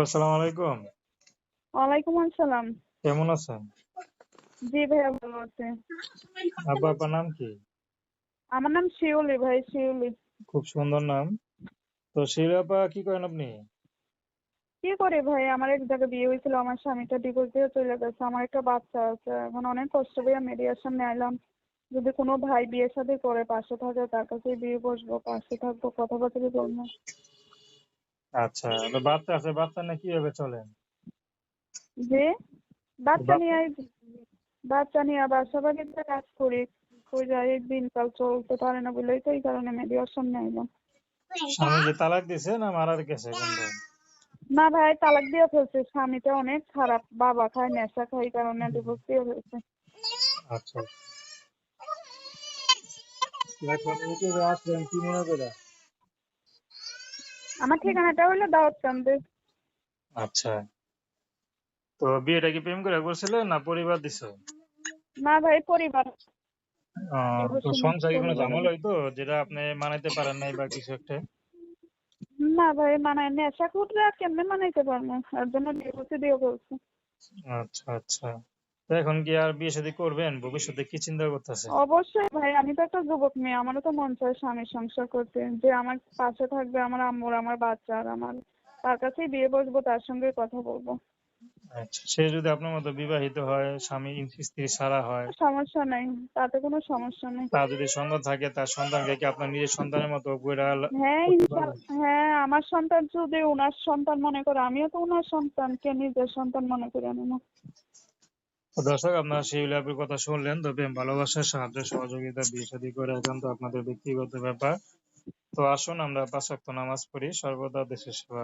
আপা সালাম আলাইকুম। ওয়ালাইকুম আসসালাম। কেমন আছেন? জি ভাইয়া ভালো আছে। আপার নাম কি? আমার নাম শিউলি ভাই শিউলি। খুব সুন্দর নাম। তো শিলা আপা কি করেন আপনি? কি করে ভাই আমার এক জায়গায় বিয়ে হয়েছিল আমার স্বামীটা ডিভোর্স দিয়ে চলে গেছে আমার একটা বাচ্চা আছে এখন অনেক কষ্ট ভাইয়া মিডিয়ার সামনে এলাম যদি কোনো ভাই বিয়ে সাথে করে পাশে থাকে তার কাছেই বিয়ে বসবো পাশে থাকব কথাবার্তা বলব। আচ্ছা তো বাচ্চা আছে বাচ্চা নিয়ে কীভাবে চলেন? যে বাচ্চা নিয়ে বাচ্চা নিয়ে বাড়িতে কাজ করি দিনকাল চলতে পারে না এই কারণে সামনে স্বামী কি তালাক দিছে না মারার গেছে না ভাই তালাক দিয়ে ফেলছে। স্বামীটা অনেক খারাপ বাবা খায় নেশা খায় এই কারণে ডিভোর্স দিয়ে ফেলছে। আচ্ছা। কি মনে করে? আমার ঠিকানাটা হলো দাউদকান্দি আচ্ছা। তো বিয়েটা কি প্রেম করে করছিলেন না পরিবার দিছে? না ভাই পরিবার। তো সংসারে কোনো ঝামেলা হইতো যেটা আপনি মানাইতে পারেন নাই বা কিছু একটা? না ভাই মানে নেশা আর কেমনে মানাইতে পারব? এর জন্য ডিভোর্সে দিয়ে ফেলছে আচ্ছা আচ্ছা। তো এখন কি আর বিয়ে শাদী করবেন? ভবিষ্যতে কি চিন্তা করতেছেন? অবশ্যই ভাই আমি তো একটা যুবক মেয়ে আমারও তো মন চায় স্বামীর সংসার করতে। যে আমার পাশে থাকবে আমার আম্মুর আমার বাচ্চা আর আমার তার কাছেই বিয়ে বসবো তার সঙ্গে কথা বলব। আচ্ছা সে যদি আপনার মতো বিবাহিত হয় স্বামী স্ত্রী ছাড়া হয়? সমস্যা নেই তাতে কোনো সমস্যা নেই। তার যদি সন্তান থাকে তার সন্তানকে কি আপনার নিজের সন্তানের মতো গড়ে হ্যাঁ হ্যাঁ আমার সন্তান যদি ওনার সন্তান মনে করে আমিও তো ওনার সন্তানকে নিজের সন্তান মনে করে তো দর্শক, আপনারা সেই ল্যাবের কথা শুনলেন, তবে ভালোবাসার ভালোবাসা সাহায্য, সহযোগিতা, বিয়ে শাদী করে তো আপনাদের ব্যক্তিগত ব্যাপার। তো আসুন আমরা পাঁচ নামাজ পড়ি, সর্বদা দেশের সেবা